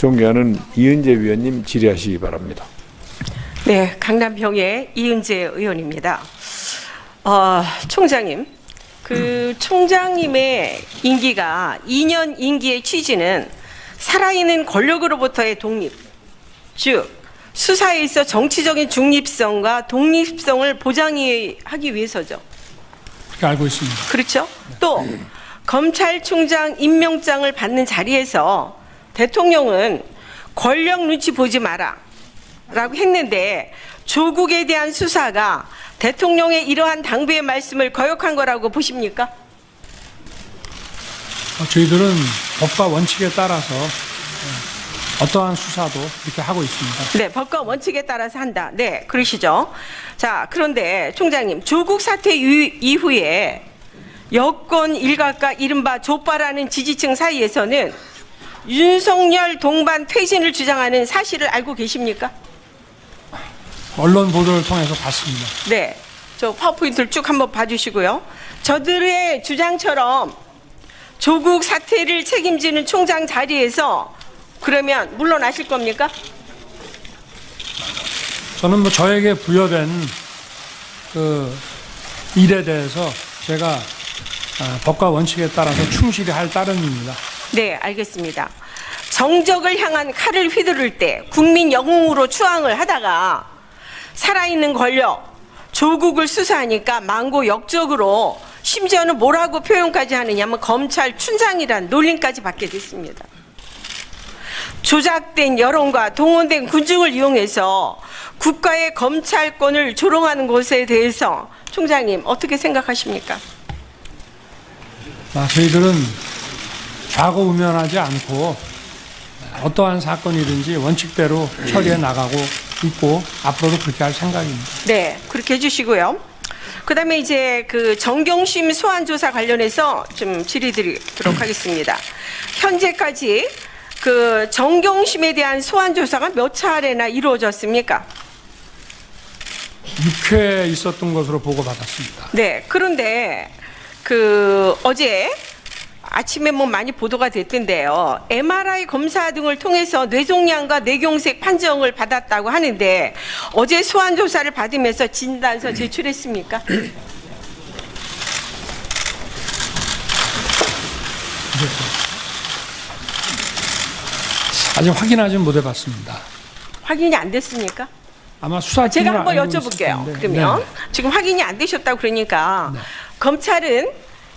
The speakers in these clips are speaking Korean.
존경하는 이은재 위원님 질의하시기 바랍니다. 네, 강남병의 이은재 의원입니다. 어, 총장님, 그 총장님의 임기가 2년 임기의 취지는 살아있는 권력으로부터의 독립, 즉 수사에 있어 정치적인 중립성과 독립성을 보장하기 위해서죠. 그렇게 알고 있습니다. 그렇죠? 또 검찰총장 임명장을 받는 자리에서 대통령은 권력 눈치 보지 마라 라고 했는데 조국에 대한 수사가 대통령의 이러한 당부의 말씀을 거역한 거라고 보십니까? 어, 저희들은 법과 원칙에 따라서 어, 어떠한 수사도 이렇게 하고 있습니다. 네, 법과 원칙에 따라서 한다. 네, 그러시죠. 자, 그런데 총장님, 조국 사태 유- 이후에 여권 일각과 이른바 조빠라는 지지층 사이에서는 윤석열 동반 퇴진을 주장하는 사실을 알고 계십니까? 언론 보도를 통해서 봤습니다. 네. 저 파워포인트를 쭉 한번 봐주시고요. 저들의 주장처럼 조국 사태를 책임지는 총장 자리에서 그러면 물러나실 겁니까? 저는 뭐 저에게 부여된 그 일에 대해서 제가 어, 법과 원칙에 따라서 충실히 할 따름입니다. 네, 알겠습니다. 정적을 향한 칼을 휘두를 때 국민 영웅으로 추앙을 하다가 살아있는 권력, 조국을 수사하니까 망고 역적으로 심지어는 뭐라고 표현까지 하느냐면 검찰 춘장이란 놀림까지 받게 됐습니다. 조작된 여론과 동원된 군중을 이용해서 국가의 검찰권을 조롱하는 것에 대해서 총장님 어떻게 생각하십니까? 아, 저희들은 좌고 우면하지 않고 어떠한 사건이든지 원칙대로 처리해 나가고 있고 앞으로도 그렇게 할 생각입니다. 네, 그렇게 해주시고요. 그다음에 이제 그 정경심 소환 조사 관련해서 좀 질의드리도록 하겠습니다. 현재까지 그 정경심에 대한 소환 조사가 몇 차례나 이루어졌습니까? 6회 있었던 것으로 보고받았습니다. 네, 그런데 그 어제 아침에 뭐 많이 보도가 됐던데요. MRI 검사 등을 통해서 뇌종양과 뇌경색 판정을 받았다고 하는데 어제 소환 조사를 받으면서 진단서 제출했습니까? 아직 확인하지는 못해봤습니다. 확인이 안 됐습니까? 아마 수사팀은 제가 한번 여쭤볼게요. 그러면 네. 지금 확인이 안 되셨다고 그러니까 네. 검찰은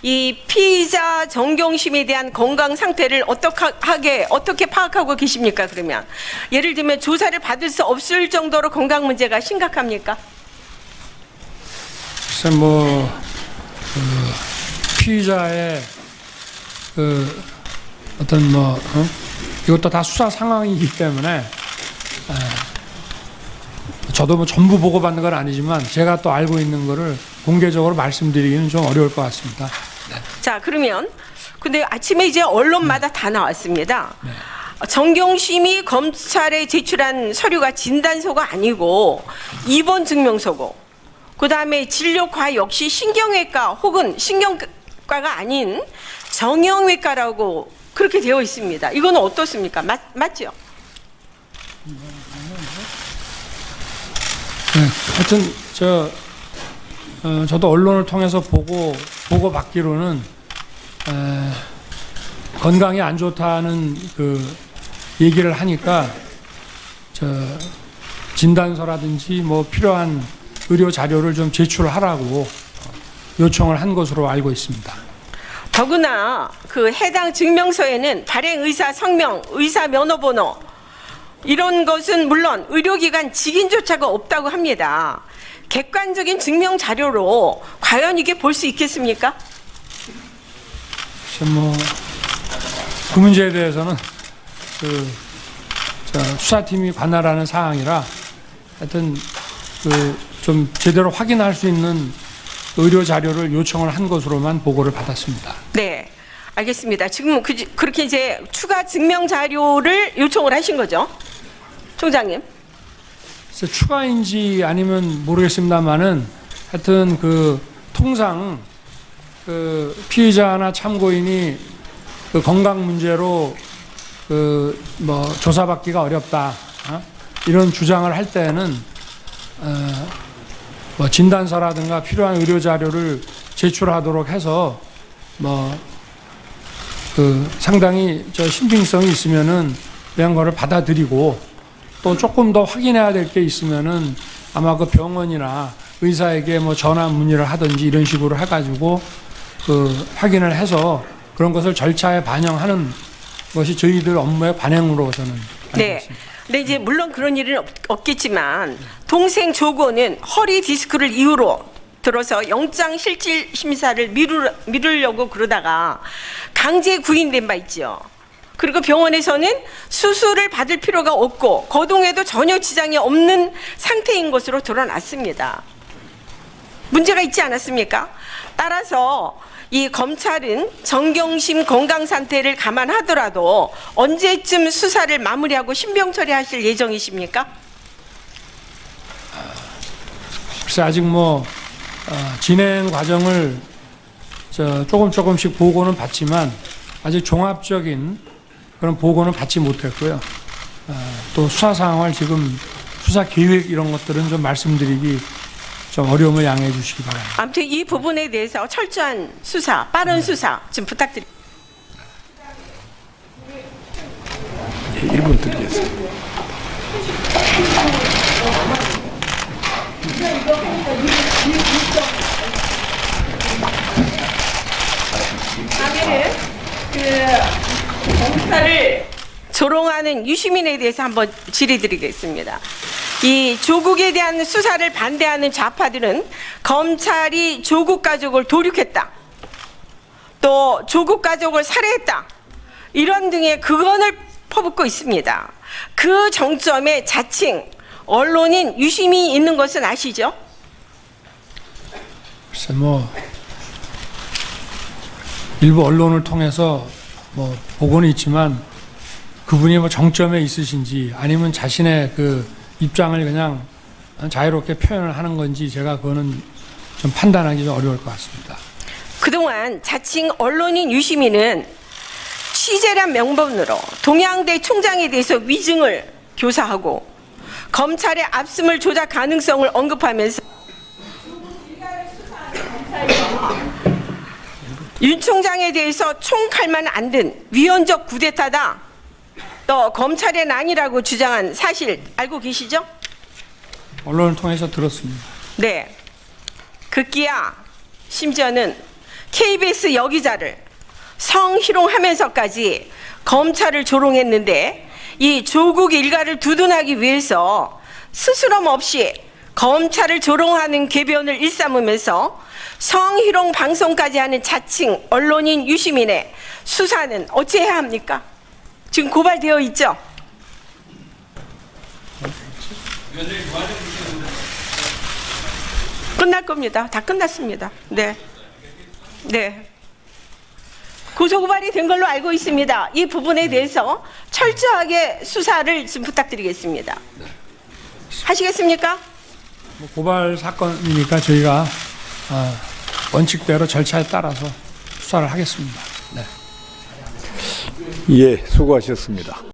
이 피의자 정경심에 대한 건강 상태를 어떻게 어떻게 파악하고 계십니까? 그러면 예를 들면 조사를 받을 수 없을 정도로 건강 문제가 심각합니까? 글쎄 뭐 그, 피의자의 그 어떤 뭐 어? 이것도 다 수사 상황이기 때문에 에, 저도 뭐 전부 보고받는 건 아니지만 제가 또 알고 있는 거를 공개적으로 말씀드리기는 좀 어려울 것 같습니다. 자 그러면 근데 아침에 이제 언론마다 다 나왔습니다. 정경심이 검찰에 제출한 서류가 진단서가 아니고 입원 증명서고 그 다음에 진료과 역시 신경외과 혹은 신경과가 아닌 정형외과라고 그렇게 되어 있습니다. 이거는 어떻습니까? 맞, 맞죠? 네, 하여튼 저 어, 저도 언론을 통해서 보고 보고 받기로는 에, 건강이 안 좋다는 그 얘기를 하니까 저 진단서라든지 뭐 필요한 의료 자료를 좀 제출하라고 요청을 한 것으로 알고 있습니다. 더구나 그 해당 증명서에는 발행 의사 성명, 의사 면허번호 이런 것은 물론 의료기관 직인조차가 없다고 합니다. 객관적인 증명 자료로 과연 이게 볼 수 있겠습니까? 뭐그 문제에 대해서는 그 저, 수사팀이 관할하는 사항이라 하여튼 그 좀 제대로 확인할 수 있는 의료 자료를 요청을 한 것으로만 보고를 받았습니다. 네, 알겠습니다. 지금 그, 그렇게 이제 추가 증명 자료를 요청을 하신 거죠, 총장님? 추가인지 아니면 모르겠습니다만은 하여튼 그 통상 그 피의자나 참고인이 그 건강 문제로 그 뭐 조사받기가 어렵다 어? 이런 주장을 할 때는 어, 뭐 진단서라든가 필요한 의료 자료를 제출하도록 해서 뭐 그 상당히 저 신빙성이 있으면은 그런 거를 받아들이고 또 조금 더 확인해야 될 게 있으면은 아마 그 병원이나 의사에게 뭐 전화 문의를 하든지 이런 식으로 해가지고 그 확인을 해서 그런 것을 절차에 반영하는 것이 저희들 업무의 관행으로서는 알고 네. 근데 이제 물론 그런 일은 없, 없겠지만 동생 조고는 허리 디스크를 이유로 들어서 영장 실질 심사를 미루, 미루려고 그러다가 강제 구인된 바 있죠. 그리고 병원에서는 수술을 받을 필요가 없고 거동에도 전혀 지장이 없는 상태인 것으로 드러났습니다. 문제가 있지 않았습니까? 따라서 이 검찰은 정경심 건강 상태를 감안하더라도 언제쯤 수사를 마무리하고 신병 처리하실 예정이십니까? 글쎄 아직 뭐 어, 진행 과정을 저 조금 조금씩 보고는 받지만 아직 종합적인 그런 보고는 받지 못했고요. 어, 또 수사 상황을 지금 수사 계획 이런 것들은 좀 말씀드리기 좀 어려움을 양해해 주시기 바랍니다. 아무튼 이 부분에 대해서 철저한 수사, 빠른 수사 좀 부탁드립니다. 예, 1분 드리겠습니다. 그 검사를 조롱하는 유시민에 대해서 한번 질의드리겠습니다. 이 조국에 대한 수사를 반대하는 좌파들은 검찰이 조국 가족을 도륙했다. 또 조국 가족을 살해했다. 이런 등의 극언을 퍼붓고 있습니다. 그 정점에 자칭 언론인 유심이 있는 것은 아시죠? 글쎄 뭐 일부 언론을 통해서 뭐 보고는 있지만 그분이 뭐 정점에 있으신지 아니면 자신의 그 입장을 그냥 자유롭게 표현을 하는 건지 제가 그거는 좀 판단하기 좀 어려울 것 같습니다. 그동안 자칭 언론인 유시민은 취재란 명분으로 동양대 총장에 대해서 위증을 교사하고 검찰의 압승을 조작 가능성을 언급하면서 윤 총장에 대해서 총칼만 안 든 위헌적 구데타다. 또 검찰의 난이라고 주장한 사실 알고 계시죠? 언론을 통해서 들었습니다. 네. 급기야 심지어는 KBS 여기자를 성희롱하면서까지 검찰을 조롱했는데 이 조국 일가를 두둔하기 위해서 스스럼 없이 검찰을 조롱하는 궤변을 일삼으면서 성희롱 방송까지 하는 자칭 언론인 유시민의 수사는 어찌해야 합니까? 지금 고발되어 있죠? 끝날 겁니다. 다 끝났습니다. 네. 네. 고소고발이 된 걸로 알고 있습니다. 이 부분에 대해서 철저하게 수사를 좀 부탁드리겠습니다. 하시겠습니까? 뭐 고발 사건이니까 저희가 어, 원칙대로 절차에 따라서 수사를 하겠습니다. 네. 예, 수고하셨습니다.